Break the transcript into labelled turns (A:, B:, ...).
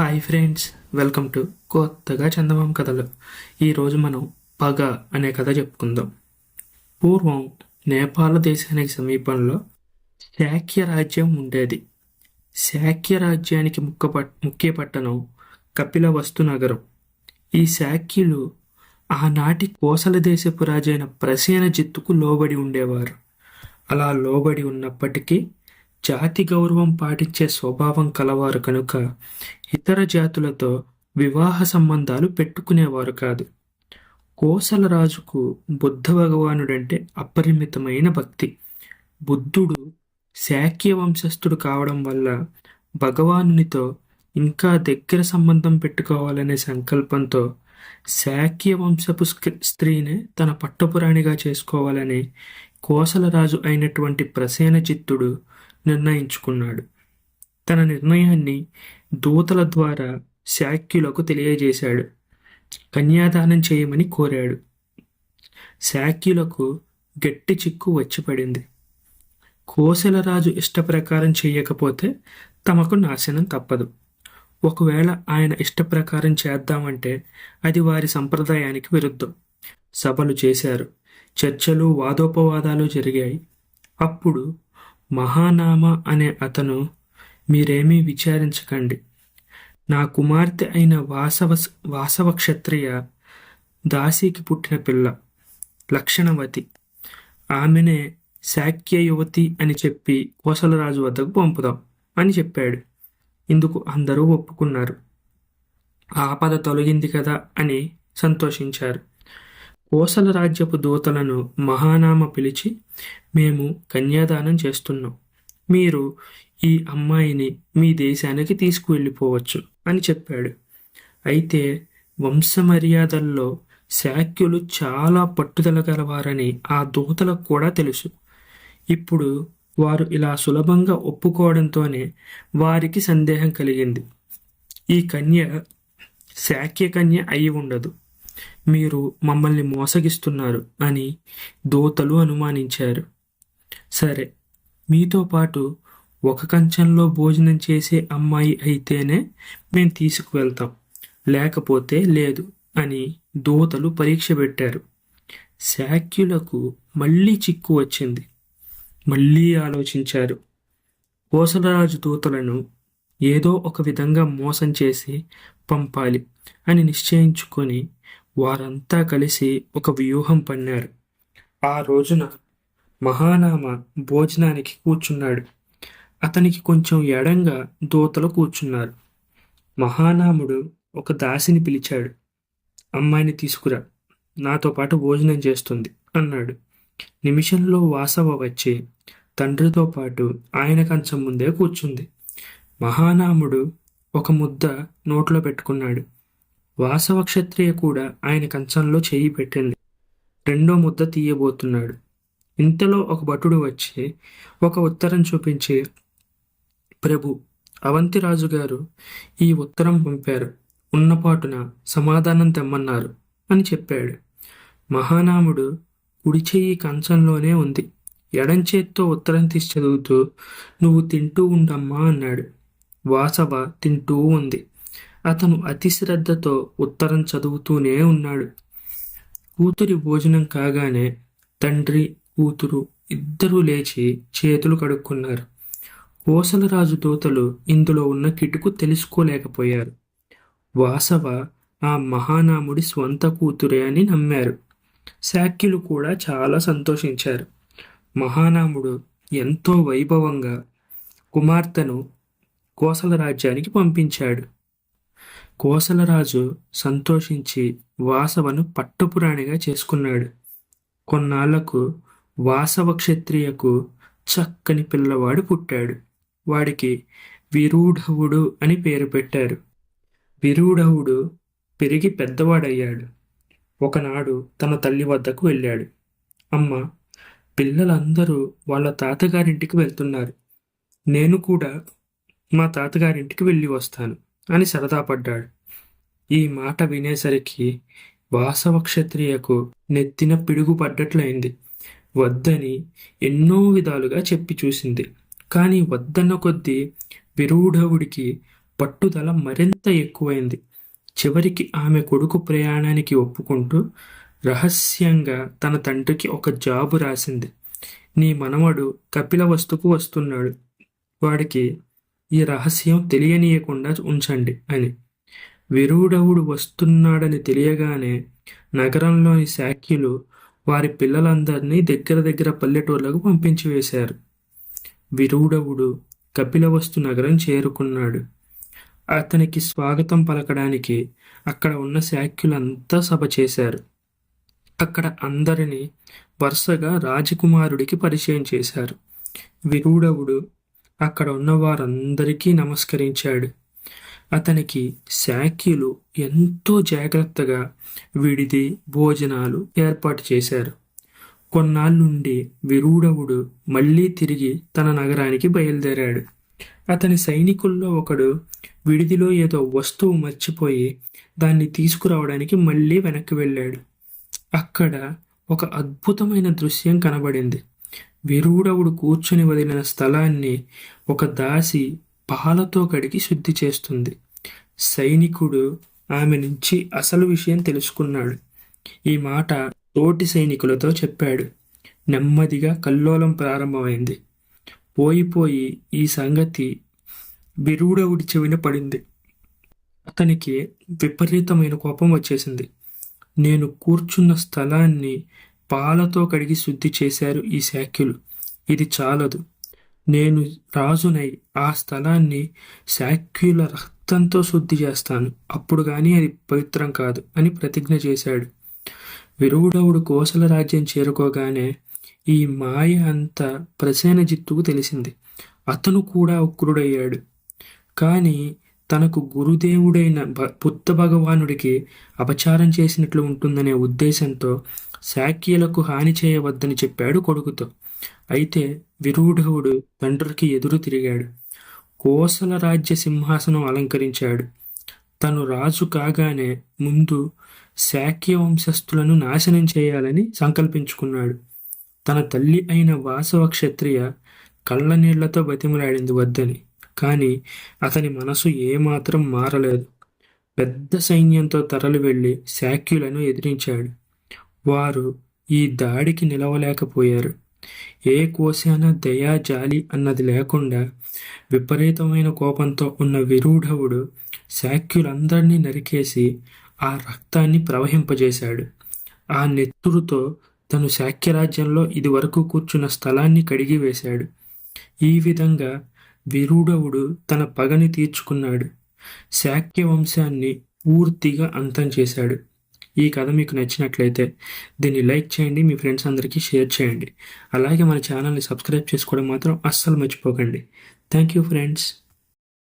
A: Hi friends welcome to కొత్తగా చందమామ కథలు. ఈరోజు మనం పగ అనే కథ చెప్పుకుందాం. పూర్వం నేపాల్ దేశానికి సమీపంలో శాక్య రాజ్యం ఉండేది. శాక్య రాజ్యానికి ముక్క ముఖ్య పట్టణం కపిలవస్తు నగరం. ఈ శాక్యులు ఆనాటి కోసల దేశపు రాజైన ప్రసేనజిత్తుకు లోబడి ఉండేవారు. అలా లోబడి ఉన్నప్పటికీ జాతి గౌరవం పాటించే స్వభావం కలవారు కనుక ఇతర జాతులతో వివాహ సంబంధాలు పెట్టుకునేవారు కాదు. కోసల రాజుకు బుద్ధ భగవానుడంటే అపరిమితమైన భక్తి. బుద్ధుడు శాక్య వంశస్థుడు కావడం వల్ల భగవానునితో ఇంకా దగ్గర సంబంధం పెట్టుకోవాలనే సంకల్పంతో శాక్య వంశపు స్త్రీనే తన పట్టపురాణిగా చేసుకోవాలని కోసలరాజు అయినటువంటి ప్రసేనచిత్తుడు నిర్ణయించుకున్నాడు. తన నిర్ణయాన్ని దూతల ద్వారా శాక్యులకు తెలియజేశాడు. కన్యాదానం చేయమని కోరాడు. శాక్యులకు గట్టి చిక్కు వచ్చి పడింది. కోసలరాజు ఇష్టప్రకారం చేయకపోతే తమకు నాశనం తప్పదు. ఒకవేళ ఆయన ఇష్టప్రకారం చేద్దామంటే అది వారి సంప్రదాయానికి విరుద్ధం. సభలు చేశారు. చర్చలు వాదోపవాదాలు జరిగాయి. అప్పుడు మహానామ అనే అతను మీరేమీ విచారించకండి. నా కుమార్తె అయిన వాసవ వాసవ క్షత్రియ దాసీకి పుట్టిన పిల్ల లక్షణవతి. ఆమెనే శాక్య యువతి అని చెప్పి కోసలరాజు వద్దకు పంపుదాం అని చెప్పాడు. ఇందుకు అందరూ ఒప్పుకున్నారు. ఆపద తొలగింది కదా అని సంతోషించారు. కోసల రాజ్యపు దూతలను మహానామ పిలిచి మేము కన్యాదానం చేస్తున్నాం. మీరు ఈ అమ్మాయిని మీ దేశానికి తీసుకువెళ్ళిపోవచ్చు అని చెప్పాడు. అయితే వంశమర్యాదల్లో శాక్యులు చాలా పట్టుదల గలవారని ఆ దూతలకు కూడా తెలుసు. ఇప్పుడు వారు ఇలా సులభంగా ఒప్పుకోవడంతోనే వారికి సందేహం కలిగింది. ఈ కన్య శాక్య కన్య అయి ఉండదు. మీరు మమ్మల్ని మోసగిస్తున్నారు అని దోతలు అనుమానించారు. సరే మీతో పాటు ఒక కంచంలో భోజనం చేసే అమ్మాయి అయితేనే మేము తీసుకువెళ్తాం. లేకపోతే లేదు అని దోతలు పరీక్ష పెట్టారు. శాక్యులకు మళ్ళీ చిక్కు వచ్చింది. మళ్ళీ ఆలోచించారు. కోసలరాజు దూతలను ఏదో ఒక విధంగా మోసం చేసి పంపాలి అని నిశ్చయించుకొని వారంతా కలిసి ఒక వ్యూహం పన్నారు. ఆ రోజున మహానామ భోజనానికి కూర్చున్నాడు. అతనికి కొంచెం ఎడంగా దూతలు కూర్చున్నారు. మహానాముడు ఒక దాసిని పిలిచాడు. అమ్మాయిని తీసుకురా నాతో పాటు భోజనం చేస్తుంది అన్నాడు. నిమిషంలో వాసవ వచ్చి తండ్రితో పాటు ఆయన కంచం ముందే కూర్చుంది. మహానాముడు ఒక ముద్ద నోట్లో పెట్టుకున్నాడు. వాసవ క్షత్రియ కూడా ఆయన కంచంలో చేయి పెట్టింది. రెండో ముద్ద తీయబోతున్నాడు. ఇంతలో ఒక భటుడు వచ్చి ఒక ఉత్తరం చూపించి ప్రభు అవంతిరాజు గారు ఈ ఉత్తరం పంపారు. ఉన్నపాటున సమాధానం తెమ్మన్నారు అని చెప్పాడు. మహానాముడు కుడి చెయ్యి కంచంలోనే ఉంది. ఎడంచేత్తో ఉత్తరం తీసి చదువుతూ నువ్వు తింటూ ఉండమ్మా అన్నాడు. వాసవ తింటూ ఉంది. అతను అతిశ్రద్ధతో ఉత్తరం చదువుతూనే ఉన్నాడు. కూతురి భోజనం కాగానే తండ్రి కూతురు ఇద్దరూ లేచి చేతులు కడుక్కున్నారు. కోసలరాజు దూతలు ఇందులో ఉన్న కిటుకు తెలుసుకోలేకపోయారు. వాసవ ఆ మహానాముడి స్వంత కూతురే అని నమ్మారు. శాక్యులు కూడా చాలా సంతోషించారు. మహానాముడు ఎంతో వైభవంగా కుమార్తెను కోసల రాజ్యానికి పంపించాడు. కోసలరాజు సంతోషించి వాసవను పట్టపురాణిగా చేసుకున్నాడు. కొన్నాళ్ళకు వాసవ క్షత్రియకు చక్కని పిల్లవాడు పుట్టాడు. వాడికి విరూఢవుడు అని పేరు పెట్టారు. విరూఢవుడు పెరిగి పెద్దవాడయ్యాడు. ఒకనాడు తన తల్లి వద్దకు వెళ్ళాడు. అమ్మ పిల్లలందరూ వాళ్ళ తాతగారింటికి వెళ్తున్నారు. నేను కూడా మా తాతగారింటికి వెళ్ళి వస్తాను. అని సరదా పడ్డాడు. ఈ మాట వినేసరికి వాసవ క్షత్రియకు నెత్తిన పిడుగు పడ్డట్లయింది. వద్దని ఎన్నో విధాలుగా చెప్పి చూసింది. కానీ వద్దన్న కొద్దీ విరూఢవుడికి పట్టుదల మరింత ఎక్కువైంది. చివరికి ఆమె కొడుకు ప్రయాణానికి ఒప్పుకుంటూ రహస్యంగా తన తండ్రికి ఒక జాబు రాసింది. నీ మనవడు కపిలవస్తుకు వస్తున్నాడు. వాడికి ఈ రహస్యం తెలియనీయకుండా ఉంచండి అని. విరూఢవుడు వస్తున్నాడని తెలియగానే నగరంలోని శాఖ్యులు వారి పిల్లలందరినీ దగ్గర దగ్గర పల్లెటూర్లకు పంపించి వేశారు. విరూఢవుడు కపిలవస్తు నగరం చేరుకున్నాడు. అతనికి స్వాగతం పలకడానికి అక్కడ ఉన్న శాఖ్యులంతా సభ చేశారు. అక్కడ అందరినీ వరుసగా రాజకుమారుడికి పరిచయం చేశారు. విరూఢవుడు అక్కడ ఉన్న వారందరికీ నమస్కరించాడు. అతనికి శాఖ్యులు ఎంతో జాగ్రత్తగా విడిది భోజనాలు ఏర్పాటు చేశారు. కొన్నాళ్ళుండి విరూఢవుడు మళ్ళీ తిరిగి తన నగరానికి బయలుదేరాడు. అతని సైనికుల్లో ఒకడు విడిదిలో ఏదో వస్తువు మర్చిపోయి దాన్ని తీసుకురావడానికి మళ్ళీ వెనక్కి వెళ్ళాడు. అక్కడ ఒక అద్భుతమైన దృశ్యం కనబడింది. విరూడవుడు కూర్చుని వదిలిన స్థలాన్ని ఒక దాసి పాలతో కడిగి శుద్ధి చేస్తుంది. సైనికుడు ఆమె నుంచి అసలు విషయం తెలుసుకున్నాడు. ఈ మాట తోటి సైనికులతో చెప్పాడు. నెమ్మదిగా కల్లోలం ప్రారంభమైంది. పోయిపోయి ఈ సంగతి విరూఢవుడి చెవిన పడింది. అతనికి విపరీతమైన కోపం వచ్చేసింది. నేను కూర్చున్న స్థలాన్ని పాలతో కడిగి శుద్ధి చేశారు ఈ శాఖ్యులు ఇది చాలదు. నేను రాజునై ఆ స్థలాన్ని శాఖ్యుల రక్తంతో శుద్ధి చేస్తాను. అప్పుడు కానీ అది పవిత్రం కాదు అని ప్రతిజ్ఞ చేశాడు. విరూఢవుడు కోసల రాజ్యం చేరుకోగానే ఈ మాయ అంతా ప్రసేనజిత్తుకు తెలిసింది. అతను కూడా ఉక్రుడయ్యాడు. కానీ తనకు గురుదేవుడైన బుద్ధ భగవానుడికి అపచారం చేసినట్లు ఉంటుందనే ఉద్దేశంతో శాక్యులకు హాని చేయవద్దని చెప్పాడు కొడుకుతో. అయితే విరూఢవుడు తండ్రికి ఎదురు తిరిగాడు. కోసల రాజ్య సింహాసనం అలంకరించాడు. తను రాజు కాగానే ముందు శాక్య వంశస్థులను నాశనం చేయాలని సంకల్పించుకున్నాడు. తన తల్లి అయిన వాసవ క్షత్రియ కళ్ళ నీళ్ళతో బతిమలాడింది వద్దని. కానీ అతని మనసు ఏమాత్రం మారలేదు. పెద్ద సైన్యంతో తరలి వెళ్ళి శాక్యులను ఎదిరించాడు. వారు ఈ దాడికి నిలవలేకపోయారు. ఏ కోశాన దయా జాలి అన్నది లేకుండా విపరీతమైన కోపంతో ఉన్న విరూఢవుడు శాక్యులందరినీ నరికేసి ఆ రక్తాన్ని ప్రవహింపజేశాడు. ఆ నెత్తురుతో తను శాక్యరాజ్యంలో ఇదివరకు కూర్చున్న స్థలాన్ని కడిగి వేశాడు ఈ విధంగా విరూఢవుడు తన పగని తీర్చుకున్నాడు. శాక్య వంశాన్ని పూర్తిగా అంతం చేశాడు. ఈ కథ మీకు నచ్చినట్లయితే దీన్ని లైక్ చేయండి మీ ఫ్రెండ్స్ అందరికీ షేర్ చేయండి. అలాగే మన ఛానల్ని సబ్స్క్రైబ్ చేసుకోవడం మాత్రం అస్సలు మర్చిపోకండి. Thank you friends.